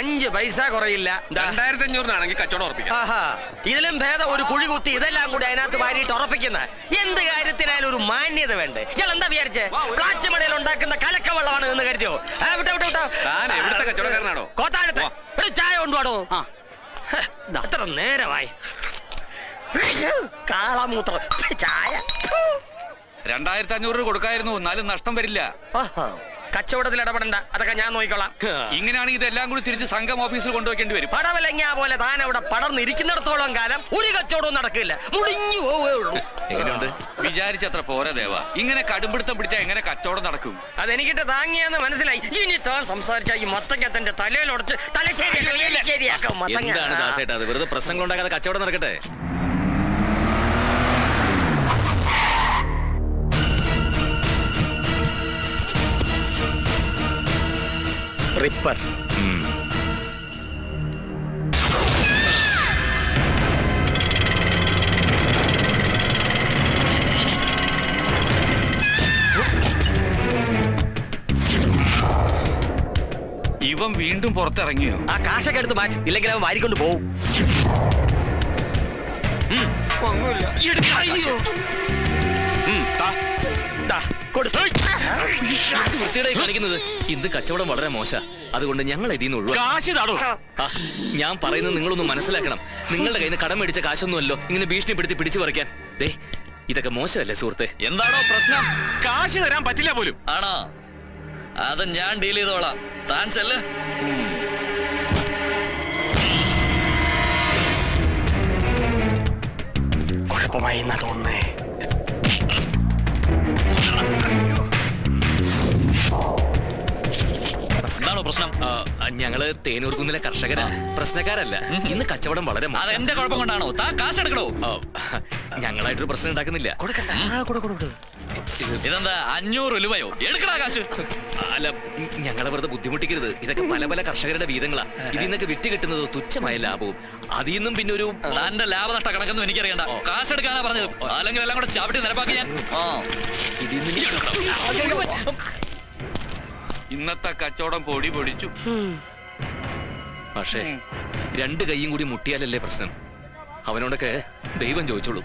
അഞ്ച് പൈസ കുറയില്ല. രണ്ടായിരത്തി അഞ്ഞൂറിനാണെങ്കിൽ കച്ചവടം ഉറപ്പിക്കാം. ആഹാ. ഇതിലും ഭേദം ഒരു കുഴി കുത്തി ഇതെല്ലാം കൂടി അതിനകത്ത് വാരിയിട്ട് ഉറപ്പിക്കുന്ന എന്ത് കാര്യത്തിനായാലും ഒരു മാന്യത വേണ്ടേ? ഇയാൾ എന്താ വിചാരിച്ചേ? പ്ലാച്ചുമടയിൽ ഉണ്ടാക്കുന്ന കലക്കവെള്ളമാണ് എന്ന് കരുതിയോ? കച്ചവടക്കാരനാണോ? ഒരു ചായ അത്ര നേരമായി. കാളമൂത്രം. ചായ. രണ്ടായിരത്തി അഞ്ഞൂറ് കൊടുക്കായിരുന്നു എന്നാലും നഷ്ടം വരില്ല. കച്ചവടത്തിൽ ഇടപെടണ്ട. അതൊക്കെ ഞാൻ നോക്കിക്കോളാം. ഇങ്ങനെയാണ് ഇതെല്ലാം കൂടി തിരിച്ച് സംഘം ഓഫീസിൽ കൊണ്ടുവയ്ക്കേണ്ടി വരും. പടവലങ്ങ പോലെ താൻ അവിടെ പടർന്നിരിക്കുന്നിടത്തോളം കാലം ഒരു കച്ചവടവും നടക്കില്ല. മുടിഞ്ഞു പോവേ ഉള്ളൂ. എങ്ങനെയുണ്ട്? വിചാരിച്ചത്ര പോരാ ദേവ. ഇങ്ങനെ കടുംപിടുത്തം പിടിച്ചാൽ എങ്ങനെ കച്ചവടം നടക്കും? അതെനിക്കിട്ട് താങ്ങിയെന്ന് മനസ്സിലായി. ഇനി താൻ സംസാരിച്ച ഈ മത്തങ്ങ തന്റെ തലയിലൊടച്ച് തലശ്ശേരി ശരിയാക്കാം മത്തങ്ങ. വെറുതെ പ്രശ്നങ്ങൾ ഉണ്ടാക്കാതെ കച്ചവടം നടക്കട്ടെ? റിപ്പർ ഇവൻ വീണ്ടും പുറത്തിറങ്ങിയോ? ആ കാശൊക്കെ എടുത്ത് മാറ്റി. ഇല്ലെങ്കിൽ അവൻ വാരിക്കൊണ്ട് പോവും. കൊടുത്തു. വൃത്തിയുടെ കളിക്കുന്നത് ഇന്ന് കച്ചവടം വളരെ മോശ. അതുകൊണ്ട് ഞങ്ങൾ ഇതിൽ നിന്ന് കാശ് താടോ. ഞാൻ പറയുന്നത് നിങ്ങളൊന്ന് മനസ്സിലാക്കണം. നിങ്ങളുടെ കയ്യിൽ നിന്ന് കടം മേടിച്ച കാശൊന്നുമല്ലോ ഇങ്ങനെ ഭീഷണിപ്പെടുത്തി പിടിച്ചു പറിക്കാൻ. ദേ ഇതൊക്കെ മോശമല്ലേ സുഹൃത്തെ? എന്താണോ പ്രശ്നം? കാശ് തരാൻ പറ്റില്ല പോലും. ആണോ? അത് ഞാൻ ഡീൽ ചെയ്തോളാം. താൻ ചെല്ല്. കുഴപ്പമായി എന്നാ തോന്നുന്നേ? പ്രശ്നം. ഞങ്ങൾ തേനൂർ കുന്നിലെ കർഷകരാ. പ്രശ്നക്കാരല്ല. ഇന്ന് കച്ചവടം വളരെ അത് എന്റെ കുഴപ്പം കൊണ്ടാണോ? താ കാശ് എടുക്കണോ ഞങ്ങളായിട്ടൊരു പ്രശ്നം ഉണ്ടാക്കുന്നില്ല. ഇതെന്താ അഞ്ഞൂറ് രൂപയോ? എടുക്കടാ കാശ്. അല്ല ഞങ്ങളെ വെറുതെ ബുദ്ധിമുട്ടിക്കരുത്. ഇതൊക്കെ പല പല കർഷകരുടെ വീതങ്ങളാ. ഇതിൽ നിന്നൊക്കെ വിറ്റ് കിട്ടുന്നത് തുച്ഛമായ ലാഭവും. അതിൽ നിന്നും പിന്നെ ഒരു തന്റെ ലാഭനഷ്ട കണക്കൊന്നും എനിക്കറിയണ്ട കാശ് എടുക്കാനാ പറഞ്ഞത്. അല്ലെങ്കിൽ എല്ലാം കൂടെ ചവിട്ടി നിരപ്പാക്കി ഞാൻ ആ. ഇതിൽ നിന്ന് ഇന്നത്തെ കച്ചവടം പൊടി പൊടിച്ചു. പക്ഷേ രണ്ട് കൈയും കൂടി മുട്ടിയാലല്ലേ പ്രശ്നം? അവനോടൊക്കെ ദൈവം ചോദിച്ചോളൂ.